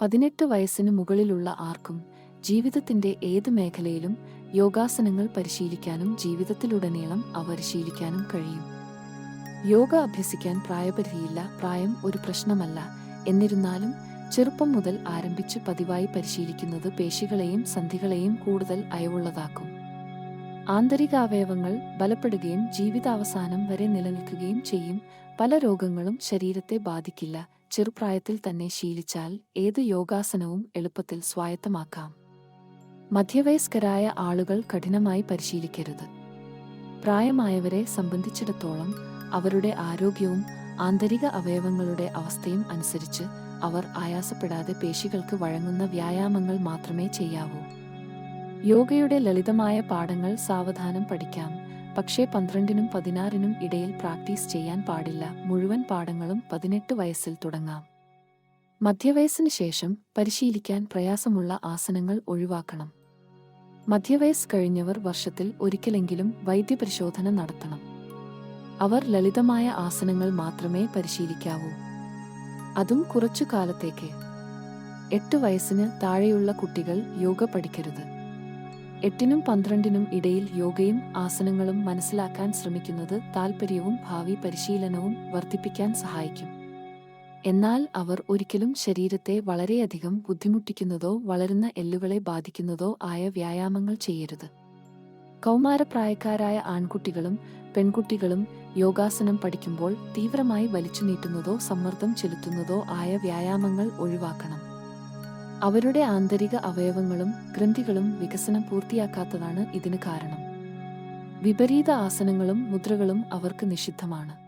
പതിനെട്ട് വയസ്സിന് മുകളിലുള്ള ആർക്കും ജീവിതത്തിന്റെ ഏത് മേഖലയിലും യോഗാസനങ്ങൾ പരിശീലിക്കാനും ജീവിതത്തിലുടനീളം അവ പരിശീലിക്കാനും കഴിയും. യോഗ അഭ്യസിക്കാൻ പ്രായപരിധിയില്ല പ്രായം ഒരു പ്രശ്നമല്ല. എന്നിരുന്നാലും ചെറുപ്പം മുതൽ ആരംഭിച്ച് പതിവായി പരിശീലിക്കുന്നത് പേശികളെയും സന്ധികളെയും കൂടുതൽ അയവുള്ളതാക്കും. ആന്തരികാവയവങ്ങൾ ബലപ്പെടുകയും ജീവിതാവസാനം വരെ നിലനിൽക്കുകയും ചെയ്യും. പല രോഗങ്ങളും ശരീരത്തെ ബാധിക്കില്ല. ചെറുപ്രായത്തിൽ തന്നെ ശീലിച്ചാൽ ഏത് യോഗാസനവും എളുപ്പത്തിൽ സ്വായത്തമാക്കാം. മധ്യവയസ്കരായ ആളുകൾ കഠിനമായി പരിശീലിക്കരുത്. പ്രായമായവരെ സംബന്ധിച്ചിടത്തോളം അവരുടെ ആരോഗ്യവും ആന്തരിക അവയവങ്ങളുടെ അവസ്ഥയും അനുസരിച്ച് അവർ ആയാസപ്പെടാതെ പേശികൾക്ക് വഴങ്ങുന്ന വ്യായാമങ്ങൾ മാത്രമേ ചെയ്യാവൂ. യോഗയുടെ ലളിതമായ പാഠങ്ങൾ സാവധാനം പഠിക്കാം. പക്ഷേ പന്ത്രണ്ടിനും പതിനാറിനും ഇടയിൽ പ്രാക്ടീസ് ചെയ്യാൻ പാടില്ല. മുഴുവൻ പാഠങ്ങളും പതിനെട്ട് വയസ്സിൽ തുടങ്ങാം. മധ്യവയസ്സിന് ശേഷം പരിശീലിക്കാൻ പ്രയാസമുള്ള ആസനങ്ങൾ ഒഴിവാക്കണം. മധ്യവയസ് കഴിഞ്ഞവർ വർഷത്തിൽ ഒരിക്കലെങ്കിലും വൈദ്യപരിശോധന നടത്തണം. അവർ ലളിതമായ ആസനങ്ങൾ മാത്രമേ പരിശീലിക്കാവൂ. അതും കുറച്ചു കാലത്തേക്ക്. എട്ട് വയസ്സിന് താഴെയുള്ള കുട്ടികൾ യോഗ പഠിക്കരുത്. എട്ടിനും പന്ത്രണ്ടിനും ഇടയിൽ യോഗയും ആസനങ്ങളും മനസ്സിലാക്കാൻ ശ്രമിക്കുന്നത് താൽപ്പര്യവും ഭാവി പരിശീലനവും വർദ്ധിപ്പിക്കാൻ സഹായിക്കും. എന്നാൽ അവർ ഒരിക്കലും ശരീരത്തെ വളരെയധികം ബുദ്ധിമുട്ടിക്കുന്നതോ വളരുന്ന എല്ലുകളെ ബാധിക്കുന്നതോ ആയ വ്യായാമങ്ങൾ ചെയ്യരുത്. കൗമാരപ്രായക്കാരായ ആൺകുട്ടികളും പെൺകുട്ടികളും യോഗാസനം പഠിക്കുമ്പോൾ തീവ്രമായി വലിച്ചു നീട്ടുന്നതോ സമ്മർദ്ദം ചെലുത്തുന്നതോ ആയ വ്യായാമങ്ങൾ ഒഴിവാക്കണം. അവരുടെ ആന്തരിക അവയവങ്ങളും ഗ്രന്ഥികളും വികസനം പൂർത്തിയാക്കാത്തതാണ് ഇതിന് കാരണം. വിപരീത ആസനങ്ങളും മുദ്രകളും അവർക്ക് നിഷിദ്ധമാണ്.